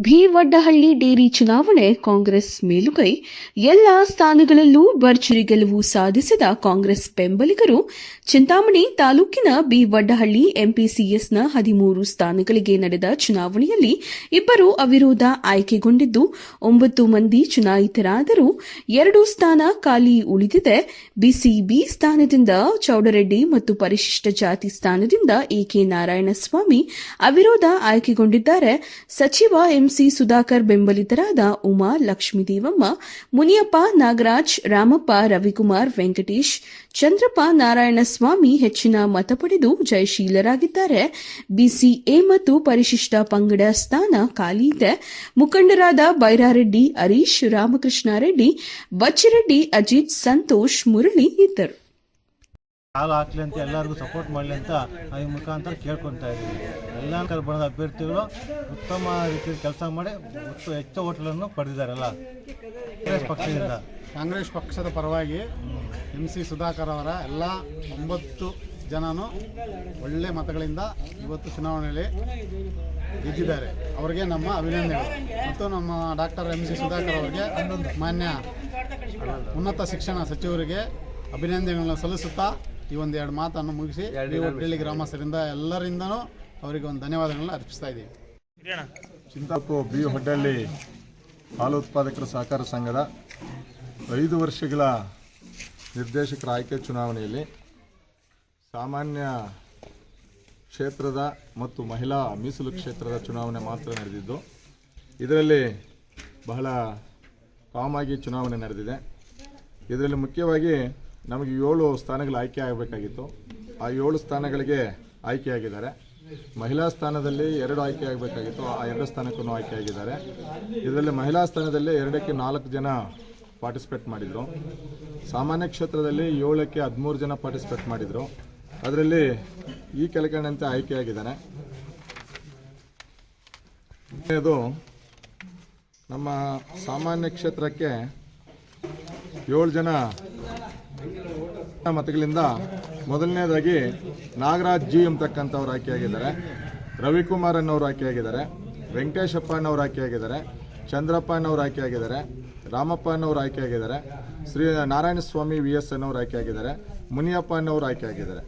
ಭಿ ವಡ್ಡಹಳ್ಳಿ ಡೇರಿ ಚುನಾವಣೆ ಕಾಂಗ್ರೆಸ್ ಮೇಲುಗೈ. ಎಲ್ಲ ಸ್ಥಾನಗಳಲ್ಲೂ ಭರ್ಜರಿ ಗೆಲುವು ಸಾಧಿಸಿದ ಕಾಂಗ್ರೆಸ್ ಬೆಂಬಲಿಗರು. ಚಿಂತಾಮಣಿ ತಾಲೂಕಿನ ಬಿ ವಡ್ಡಹಳ್ಳಿ ಎಂಪಿಸಿಎಸ್ನ ಹದಿಮೂರು ಸ್ಥಾನಗಳಿಗೆ ನಡೆದ ಚುನಾವಣೆಯಲ್ಲಿ ಇಬ್ಬರು ಅವಿರೋಧ ಆಯ್ಕೆಗೊಂಡಿದ್ದು, ಒಂಬತ್ತು ಮಂದಿ ಚುನಾಯಿತರಾದರೂ ಎರಡು ಸ್ಥಾನ ಖಾಲಿ ಉಳಿದಿದೆ. ಬಿಸಿಬಿ ಸ್ಥಾನದಿಂದ ಚೌಡರೆಡ್ಡಿ ಮತ್ತು ಪರಿಶಿಷ್ಟ ಜಾತಿ ಸ್ಥಾನದಿಂದ ಎಕೆ ನಾರಾಯಣಸ್ವಾಮಿ ಅವಿರೋಧ ಆಯ್ಕೆಗೊಂಡಿದ್ದಾರೆ. ಸಚಿವ ಎಂಸಿ ಸುಧಾಕರ್ ಬೆಂಬಲಿತರಾದ ಉಮಾ ಲಕ್ಷ್ಮೀದೇವಮ್ಮ ಮುನಿಯಪ್ಪ, ನಾಗರಾಜ್, ರಾಮಪ್ಪ, ರವಿಕುಮಾರ್, ವೆಂಕಟೇಶ್, ಚಂದ್ರಪ್ಪ, ನಾರಾಯಣಸ್ವಾಮಿ ಹೆಚ್ಚಿನ ಮತ ಪಡೆದು ಜಯಶೀಲರಾಗಿದ್ದಾರೆ. ಬಿಸಿಎ ಮತ್ತು ಪರಿಶಿಷ್ಟ ಪಂಗಡ ಸ್ಥಾನ ಖಾಲಿ ಇದೆ. ಮುಖಂಡರಾದ ಬೈರಾರೆಡ್ಡಿ ಹರೀಶ್, ರಾಮಕೃಷ್ಣಾರೆಡ್ಡಿ, ಬಚ್ಚಿರೆಡ್ಡಿ ಅಜಿತ್, ಸಂತೋಷ್ ಮುರಳಿ ಇದ್ದರು. ಹಾಲು ಹಾಕ್ಲಿ ಅಂತ ಎಲ್ಲರಿಗೂ ಸಪೋರ್ಟ್ ಮಾಡಲಿ ಅಂತ ಈ ಮುಖಾಂತರ ಕೇಳ್ಕೊತಾ ಇದ್ದೀವಿ. ಎಲ್ಲ ಕರ್ಬಣದ ಅಭ್ಯರ್ಥಿಗಳು ಉತ್ತಮ ರೀತಿಯಲ್ಲಿ ಕೆಲಸ ಮಾಡಿ ಒಟ್ಟು ಹೆಚ್ಚು ಹೋಟ್ಲನ್ನು ಪಡೆದಿದ್ದಾರಲ್ಲ. ಕಾಂಗ್ರೆಸ್ ಪಕ್ಷದಿಂದ. ಕಾಂಗ್ರೆಸ್ ಪಕ್ಷದ ಪರವಾಗಿ ಎಂ ಸಿ ಸುಧಾಕರ್ ಅವರ ಎಲ್ಲ ಒಂಬತ್ತು ಜನನು ಒಳ್ಳೆ ಮತಗಳಿಂದ ಇವತ್ತು ಚುನಾವಣೆಯಲ್ಲಿ ಗೆದ್ದಿದ್ದಾರೆ. ಅವರಿಗೆ ನಮ್ಮ ಅಭಿನಂದನೆಗಳು. ಮತ್ತು ನಮ್ಮ ಡಾಕ್ಟರ್ ಎಂ ಸಿ ಸುಧಾಕರ್ ಅವರಿಗೆ ಮಾನ್ಯ ಉನ್ನತ ಶಿಕ್ಷಣ ಸಚಿವರಿಗೆ ಅಭಿನಂದನೆಗಳನ್ನು ಸಲ್ಲಿಸುತ್ತಾ ಈ ಒಂದು ಎರಡು ಮಾತನ್ನು ಮುಗಿಸಿ ಈ ಒಡ್ಡಳ್ಳಿ ಗ್ರಾಮಸ್ಥರಿಂದ ಎಲ್ಲರಿಂದನೂ ಅವರಿಗೆ ಒಂದು ಧನ್ಯವಾದಗಳನ್ನ ಅರ್ಪಿಸ್ತಾ ಇದ್ದೀವಿ. ಚಿಂತಾಪು ಬಿ ಹೊಡ್ಡಳ್ಳಿ ಹಾಲು ಉತ್ಪಾದಕರ ಸಹಕಾರ ಸಂಘದ ಐದು ವರ್ಷಗಳ ನಿರ್ದೇಶಕರ ಆಯ್ಕೆ ಚುನಾವಣೆಯಲ್ಲಿ ಸಾಮಾನ್ಯ ಕ್ಷೇತ್ರದ ಮತ್ತು ಮಹಿಳಾ ಮೀಸಲು ಕ್ಷೇತ್ರದ ಚುನಾವಣೆ ಮಾತ್ರ ನಡೆದಿದ್ದು ಇದರಲ್ಲಿ ಬಹಳ ಕಾಮಾಗಿ ಚುನಾವಣೆ ನಡೆದಿದೆ. ಇದರಲ್ಲಿ ಮುಖ್ಯವಾಗಿ ನಮಗೆ ಏಳು ಸ್ಥಾನಗಳು ಆಯ್ಕೆ ಆಗಬೇಕಾಗಿತ್ತು ಆ ಏಳು ಸ್ಥಾನಗಳಿಗೆ ಆಯ್ಕೆಯಾಗಿದ್ದಾರೆ. ಮಹಿಳಾ ಸ್ಥಾನದಲ್ಲಿ ಎರಡು ಆಯ್ಕೆ ಆಗಬೇಕಾಗಿತ್ತು ಆ ಎರಡು ಸ್ಥಾನಕ್ಕೂ ಆಯ್ಕೆ ಆಗಿದ್ದಾರೆ ಇದರಲ್ಲಿ ಮಹಿಳಾ ಸ್ಥಾನದಲ್ಲಿ ಎರಡಕ್ಕೆ ನಾಲ್ಕು ಜನ ಪಾರ್ಟಿಸಿಪೇಟ್ ಮಾಡಿದರು. ಸಾಮಾನ್ಯ ಕ್ಷೇತ್ರದಲ್ಲಿ ಏಳಕ್ಕೆ ಹದಿಮೂರು ಜನ ಪಾರ್ಟಿಸಿಪೇಟ್ ಮಾಡಿದರು. ಅದರಲ್ಲಿ ಈ ಕೆಳಕಂಡಂತೆ ಆಯ್ಕೆಯಾಗಿದ್ದಾನೆ. ಇದು ನಮ್ಮ ಸಾಮಾನ್ಯ ಕ್ಷೇತ್ರಕ್ಕೆ ಏಳು ಜನ ಮತಗಳಿಂದ ಮೊದಲನೇದಾಗಿ ನಾಗರಾಜ್ ಜಿ ಎಂಬತಕ್ಕಂಥವ್ರು ಆಯ್ಕೆಯಾಗಿದ್ದಾರೆ. ರವಿಕುಮಾರ್ ಅನ್ನೋರು ಆಯ್ಕೆಯಾಗಿದ್ದಾರೆ. ವೆಂಕಟೇಶಪ್ಪ ಅನ್ನೋರು ಆಯ್ಕೆಯಾಗಿದ್ದಾರೆ. ಚಂದ್ರಪ್ಪ ಅನ್ನೋರು ಆಯ್ಕೆಯಾಗಿದ್ದಾರೆ. ರಾಮಪ್ಪ ಅನ್ನೋರು ಆಯ್ಕೆಯಾಗಿದ್ದಾರೆ. ಶ್ರೀ ನಾರಾಯಣ ಸ್ವಾಮಿ ವಿ ಎಸ್ ಅನ್ನೋರು ಆಯ್ಕೆಯಾಗಿದ್ದಾರೆ. ಮುನಿಯಪ್ಪ ಅನ್ನೋರು ಆಯ್ಕೆಯಾಗಿದ್ದಾರೆ.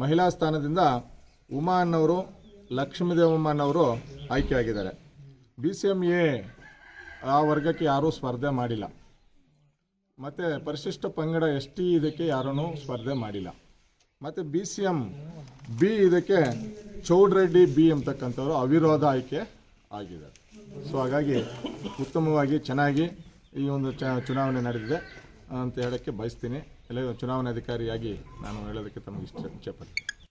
ಮಹಿಳಾ ಸ್ಥಾನದಿಂದ ಉಮಾ ಅನ್ನೋರು ಲಕ್ಷ್ಮೀದೇವಮ್ಮ ಅನ್ನೋರು ಆಯ್ಕೆಯಾಗಿದ್ದಾರೆ. ಬಿ ಸಿ ಎಂ ಎ ಆ ವರ್ಗಕ್ಕೆ ಯಾರೂ ಸ್ಪರ್ಧೆ ಮಾಡಿಲ್ಲ. ಮತ್ತು ಪರಿಶಿಷ್ಟ ಪಂಗಡ ಎಸ್ ಟಿ ಇದಕ್ಕೆ ಯಾರೂ ಸ್ಪರ್ಧೆ ಮಾಡಿಲ್ಲ. ಮತ್ತು ಬಿ ಸಿ ಎಂ ಬಿ ಇದಕ್ಕೆ ಚೌಡ್ರೆಡ್ಡಿ, ಬಿ ಎಂಬತಕ್ಕಂಥವ್ರು ಅವಿರೋಧ ಆಯ್ಕೆ ಆಗಿದೆ ಸೊ ಹಾಗಾಗಿ ಉತ್ತಮವಾಗಿ ಚೆನ್ನಾಗಿ ಈ ಒಂದು ಚ, ಚುನಾವಣೆ ನಡೆದಿದೆ ಅಂತ ಹೇಳೋಕ್ಕೆ ಬಯಸ್ತೀನಿ. ಎಲ್ಲ ಚುನಾವಣಾಧಿಕಾರಿಯಾಗಿ ನಾನು ಹೇಳೋದಕ್ಕೆ ತಮಗೆ ಇಷ್ಟ ಇಚ್ಛೆಪಡ್ತೀನಿ